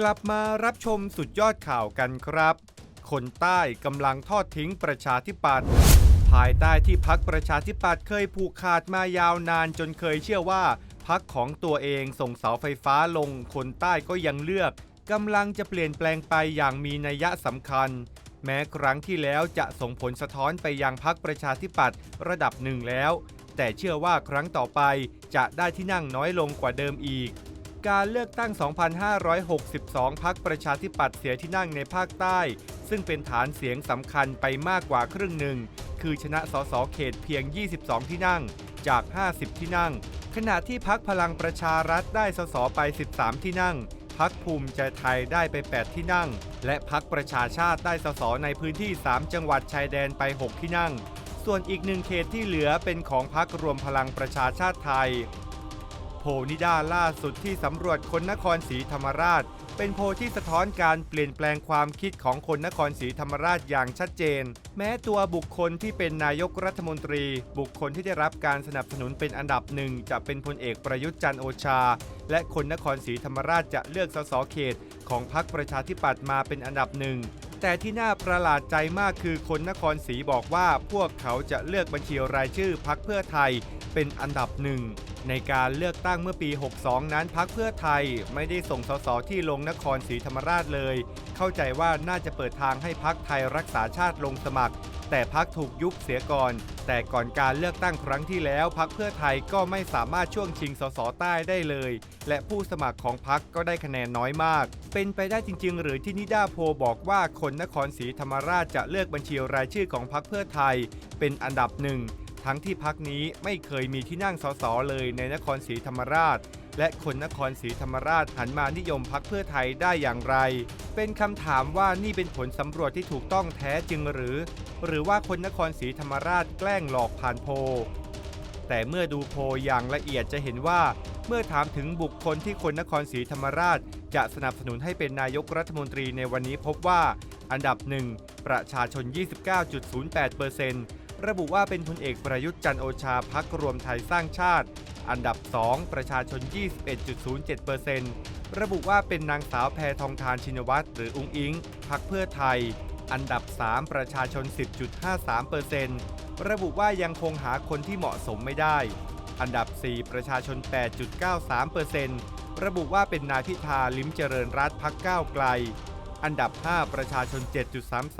กลับมารับชมสุดยอดข่าวกันครับ คนใต้กำลังทอดทิ้งประชาธิปัตย์ภายใต้ที่พักประชาธิปัตย์เคยผูกขาดมายาวนานจนเคยเชื่อว่าพักของตัวเองส่งเสาไฟฟ้าลง คนใต้ก็ยังเลือกกำลังจะเปลี่ยนแปลงไปอย่างมีนัยยะสำคัญ แม้ครั้งที่แล้วจะส่งผลสะท้อนไปยังพักประชาธิปัตย์ระดับหนึ่งแล้ว แต่เชื่อว่าครั้งต่อไปจะได้ที่นั่งน้อยลงกว่าเดิมอีก การเลือกตั้ง 2,562 พักประชาธิปัตย์เสียที่นั่งในภาคใต้ ซึ่งเป็นฐานเสียงสำคัญไปมากกว่าครึ่งหนึ่ง คือชนะสสเขตเพียง 22 ที่นั่งจาก 50 ที่นั่ง ขณะที่พักพลังประชารัฐได้สสไป 13 ที่นั่ง พักภูมิใจไทยได้ไป 8 ที่นั่ง และพักประชาชาติได้สสในพื้นที่ 3 จังหวัดชายแดนไป 6 ที่นั่ง ส่วนอีกหนึ่งเขตที่เหลือเป็นของพักรวมพลังประชาชาติไทย พนิด้าล่าสุดที่สำรวจคนนครศรีธรรมราช เป็นโพลที่สะท้อนการเปลี่ยนแปลงความคิดของคนนครศรีธรรมราชอย่างชัดเจน แม้ตัวบุคคลที่เป็นนายกรัฐมนตรี บุคคลที่ได้รับการสนับสนุนเป็นอันดับหนึ่งจะเป็นพลเอกประยุทธ์จันโอชา และคนนครศรีธรรมราชจะเลือกสสเขต ของพรรคประชาธิปัตย์มาเป็นอันดับหนึ่ง แต่ที่น่าประหลาดใจมากคือคนนครศรีบอกว่าพวกเขาจะเลือกบัญชีรายชื่อพักเพื่อไทยเป็นอันดับหนึ่งในการเลือกตั้งเมื่อปี 62 นั้นพักเพื่อไทยไม่ได้ส่งสสที่ลงนครศรีธรรมราชเลย เข้าใจว่าน่าจะเปิดทางให้พักไทยรักษาชาติลงสมัคร แต่พักถูกยุบเสียก่อน แต่ก่อนการเลือกตั้งครั้งที่แล้วพักเพื่อไทยก็ไม่สามารถช่วงชิงสสใต้ได้เลย และผู้สมัครของพักก็ได้คะแนนน้อยมาก เป็นไปได้จริง ๆ หรือที่นิดาโพบอกว่าคนนครศรีธรรมราชจะเลือกบัญชีรายชื่อของพักเพื่อไทย เป็นอันดับหนึ่งทั้งที่พักนี้ไม่เคยมีที่นั่งสสเลยในนครศรีธรรมราช และคนนครศรีธรรมราชหันมานิยมพักเพื่อไทยได้อย่างไร เป็นคำถามว่านี่เป็นผลสำรวจที่ถูกต้องแท้จริงหรือ หรือว่าคนนครศรีธรรมราชแกล้งหลอกผ่านโพลแต่เมื่อดูโพลอย่างละเอียดจะเห็นว่า เมื่อถามถึงบุคคลที่คนนครศรีธรรมราช จะสนับสนุนให้เป็นนายกรัฐมนตรีในวันนี้พบว่า อันดับหนึ่งประชาชน 29.08%ระบุว่าเป็นพลเอกประยุทธ์จันโอชาพักรวมไทยสร้างชาติ อันดับ 2 ประชาชน 21.07%ระบุว่าเป็นนางสาวแพทองทานชินวัตรหรืออุงอิงพักเพื่อไทย อันดับ 3 ประชาชน 10.53%ระบุว่ายังคงหาคนที่เหมาะสมไม่ได้ อันดับ 4 ประชาชน 8.93%ระบุว่าเป็นนายพิธาลิ้มเจริญรัตพักก้าวไกล อันดับ 5 ประชาชน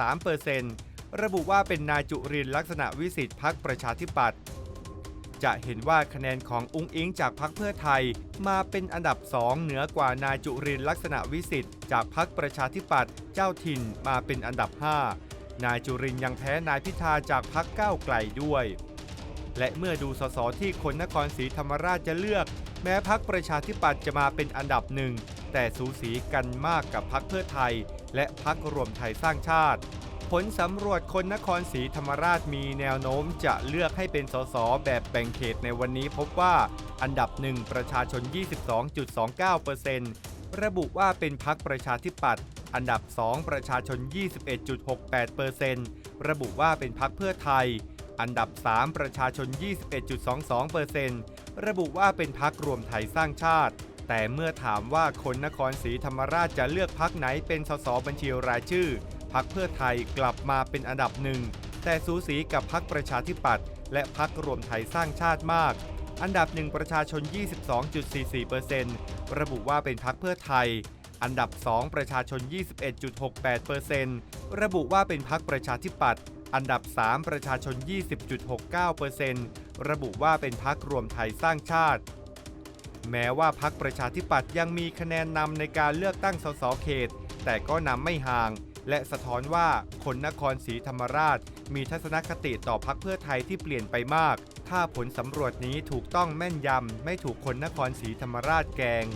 7.33%ระบุว่าเป็นนายจุรินลักษณะวิสิทธิ์พักประชาธิปัตย์ จะเห็นว่าคะแนนของอุ้งอิงจากพรรคเพื่อไทย มาเป็นอันดับ2เหนือกว่านายจุรินลักษณะวิสิทธิ์จากพรรคประชาธิปัตย์เจ้าถิ่นมาเป็นอันดับ 5 นายจุรินยังแพ้นายพิธาจากพรรคก้าวไกลด้วย และเมื่อดูสสที่คนนครศรีธรรมราชจะเลือก แม้พักประชาธิปัตย์จะมาเป็นอันดับหนึ่งแต่สูสีกันมากกับพักเพื่อไทย และพักรวมไทยสร้างชาติ ผลสำรวจคนนครศรีธรรมราชมีแนวโน้มจะเลือกให้เป็นสสแบบแบ่งเขตในวันนี้พบว่าอันดับหนึ่งประชาชน 22.29%ระบุว่าเป็นพักประชาธิปัตย์อันดับ 2 ประชาชน 21.68%ระบุว่าเป็นพักเพื่อไทย อันดับ 3 ประชาชน 21.22%ระบุว่าเป็นพักรวมไทยสร้างชาติ แต่เมื่อถามว่าคนนครศรีธรรมราชจะเลือกพักไหนเป็นสสบัญชีรายชื่อ พักเพื่อไทยกลับมาเป็นอันดับหนึ่ง แต่สูสีกับพักประชาธิปัตย์และพักรวมไทยสร้างชาติมาก อันดับหนึ่งประชาชน 22.44%ระบุว่าเป็นพักเพื่อไทย อันดับ 2 ประชาชน 21.68%ระบุว่าเป็นพักประชาธิปัตย์อันดับ 3 ประชาชน 20.69%ระบุว่าเป็นพักรวมไทยสร้างชาติ แม้ว่าพักประชาธิปัตย์ยังมีคะแนนนำในการเลือกตั้งสสเขต แต่ก็นำไม่ห่าง และสะท้อนว่าคนนครศรีธรรมราช มีทัศนคติต่อพักเพื่อไทยที่เปลี่ยนไปมาก ถ้าผลสำรวจนี้ถูกต้องแม่นยำ ไม่ถูกคนนครศรีธรรมราชแกง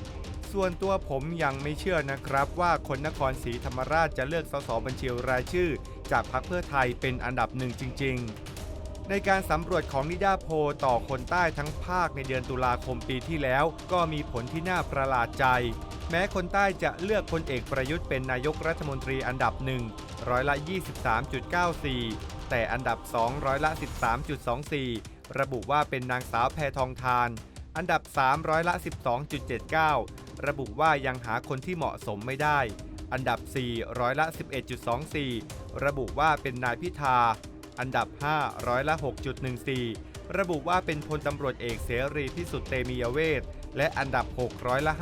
ส่วนตัวผมยังไม่เชื่อนะครับ ว่าคนนครศรีธรรมราชจะเลือกสสบัญชีรายชื่อ จากพรรคเพื่อไทยเป็นอันดับหนึ่งจริง ๆในการสำรวจของนิดาโพต่อคนใต้ทั้งภาคในเดือนตุลาคมปีที่แล้ว ก็มีผลที่น่าประหลาดใจ แม้คนใต้จะเลือกพลเอกประยุทธ์เป็นนายกรัฐมนตรีอันดับหนึ่งร้อยละ 23.94 แต่อันดับ2ร้อยละ 13.24 ระบุว่าเป็นนางสาวแพทองทาน อันดับ3ร้อยละ 12.79 ระบุว่ายังหาคนที่เหมาะสมไม่ได้ อันดับ4ร้อยละ 11.24 ระบุว่าเป็นนายพิธา อันดับ5ร้อยละ 6.14 ระบุว่าเป็นพลตำรวจเอกเสรีพิสุทธิ์เตมียเวท และอันดับ 6 ร้อยละ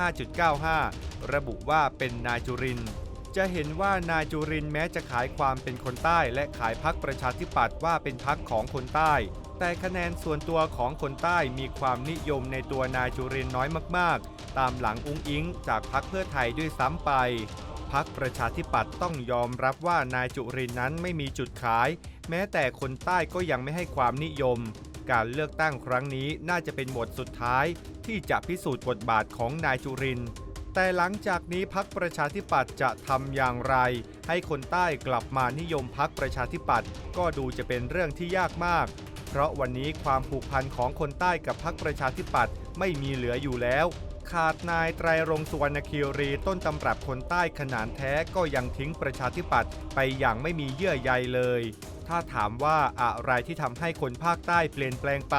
5.95 ระบุว่าเป็นนายจุริน จะเห็นว่านายจุรินแม้จะขายความเป็นคนใต้ และขายพักประชาธิปัตย์ว่าเป็นพักของคนใต้ แต่คะแนนส่วนตัวของคนใต้มีความนิยมในตัวนายจุรินน้อยมากๆ ตามหลังอุ้งอิงจากพักเพื่อไทยด้วยซ้ำไปพักประชาธิปัตย์ต้องยอมรับว่านายจุรินนั้นไม่มีจุดขาย แม้แต่คนใต้ก็ยังไม่ให้ความนิยม การเลือกตั้งครั้งนี้น่าจะเป็นบทสุดท้ายที่จะพิสูจน์บทบาทของนายจุริน แต่หลังจากนี้พักประชาธิปัตย์จะทำอย่างไร ให้คนใต้กลับมานิยมพักประชาธิปัตย์ก็ดูจะเป็นเรื่องที่ยากมาก เพราะวันนี้ความผูกพันของคนใต้กับพักประชาธิปัตย์ไม่มีเหลืออยู่แล้ว ขาดนายไตรรงสุวรรณคีรีต้นตำรับคนใต้ขนานแท้ก็ยังทิ้งประชาธิปัตย์ไปอย่างไม่มีเยื่อใยเลย ถ้าถามว่าอะไรที่ทำให้คนภาคใต้เปลี่ยนแปลงไป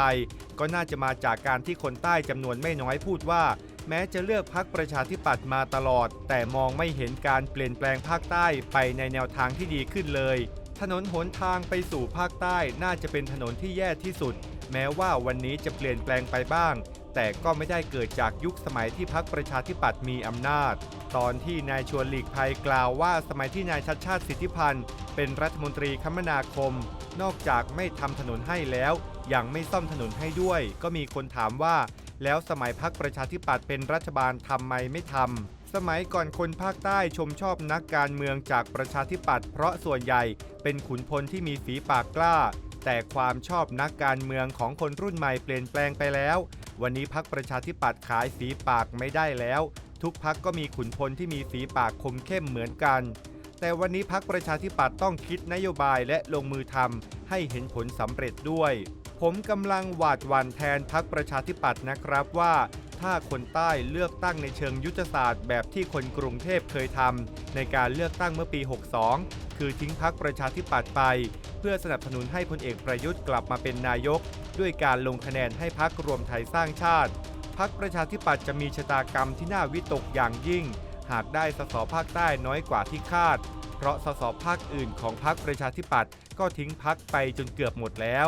ก็น่าจะมาจากการที่คนใต้จำนวนไม่น้อยพูดว่า แม้จะเลือกพักประชาธิปัตย์มาตลอด แต่มองไม่เห็นการเปลี่ยนแปลงภาคใต้ไปในแนวทางที่ดีขึ้นเลย ถนนหนทางไปสู่ภาคใต้น่าจะเป็นถนนที่แย่ที่สุด แม้ว่าวันนี้จะเปลี่ยนแปลงไปบ้าง แต่ก็ไม่ได้เกิดจากยุคสมัยที่พักประชาธิปัตย์มีอำนาจ ตอนที่นายชวนหลีกภัยกล่าวว่าสมัยที่นายชัดชาติสิทธิพันธ์เป็นรัฐมนตรีคมนาคม นอกจากไม่ทำถนนให้แล้ว ยังไม่ซ่อมถนนให้ด้วย ก็มีคนถามว่า แล้วสมัยพักประชาธิปัตย์เป็นรัฐบาลทำไมไม่ทำสมัยก่อนคนภาคใต้ชมชอบนักการเมืองจากประชาธิปัตย์เพราะส่วนใหญ่เป็นขุนพลที่มีฝีปากกล้า แต่ความชอบนักการเมืองของคนรุ่นใหม่เปลี่ยนแปลงไปแล้ว วันนี้พักประชาธิปัตย์ขายฝีปากไม่ได้แล้ว ทุกพักก็มีขุนพลที่มีฝีปากคมเข้มเหมือนกัน แต่วันนี้พักประชาธิปัตย์ต้องคิดนโยบายและลงมือทำให้เห็นผลสำเร็จด้วย ผมกำลังหวาดหวั่นแทนพักประชาธิปัตย์นะครับว่าถ้าคนใต้เลือกตั้งในเชิงยุทธศาสตร์แบบที่คนกรุงเทพเคยทำในการเลือกตั้งเมื่อปี 62 คือทิ้งพักประชาธิปัตย์ไป เพื่อสนับสนุนให้พลเอกประยุทธ์กลับมาเป็นนายก ด้วยการลงคะแนนให้พักรวมไทยสร้างชาติ พักประชาธิปัตย์จะมีชะตากรรมที่น่าวิตกอย่างยิ่ง หากได้สสภาคใต้น้อยกว่าที่คาด เพราะสสภาคอื่นของพักประชาธิปัตย์ก็ทิ้งพักไปจนเกือบหมดแล้ว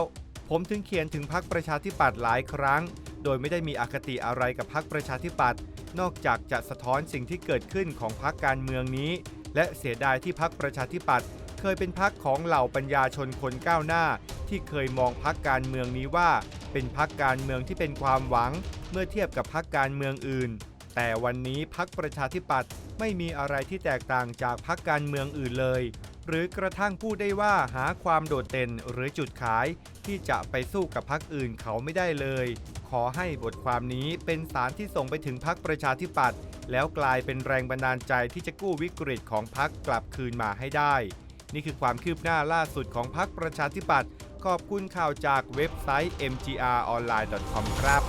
ผมถึงเขียนถึงพักประชาธิปัตย์หลายครั้ง โดยไม่ได้มีอคติอะไรกับพักประชาธิปัตย์นอกจากจะสะท้อนสิ่งที่เกิดขึ้นของพักการเมืองนี้ และเสียดายที่พักประชาธิปัตย์ เคยเป็นพักของเหล่าปัญญาชนคนก้าวหน้า ที่เคยมองพักการเมืองนี้ว่า เป็นพักการเมืองที่เป็นความหวัง เมื่อเทียบกับพักการเมืองอื่น แต่วันนี้พักประชาธิปัตย์ไม่มีอะไรที่แตกต่างจากพักการเมืองอื่นเลย หรือกระทั่งพูดได้ว่าหาความโดดเด่นหรือจุดขาย ที่จะไปสู้กับพักอื่นเขาไม่ได้เลย ขอให้บทความนี้เป็นสารที่ส่งไปถึงพักประชาธิปัตย์แล้วกลายเป็นแรงบันดาลใจที่จะกู้วิกฤตของพักกลับคืนมาให้ได้ นี่คือความคืบหน้าล่าสุดของพักประชาธิปัตย์ขอบคุณข่าวจากเว็บไซต์ mgronline.com ครับ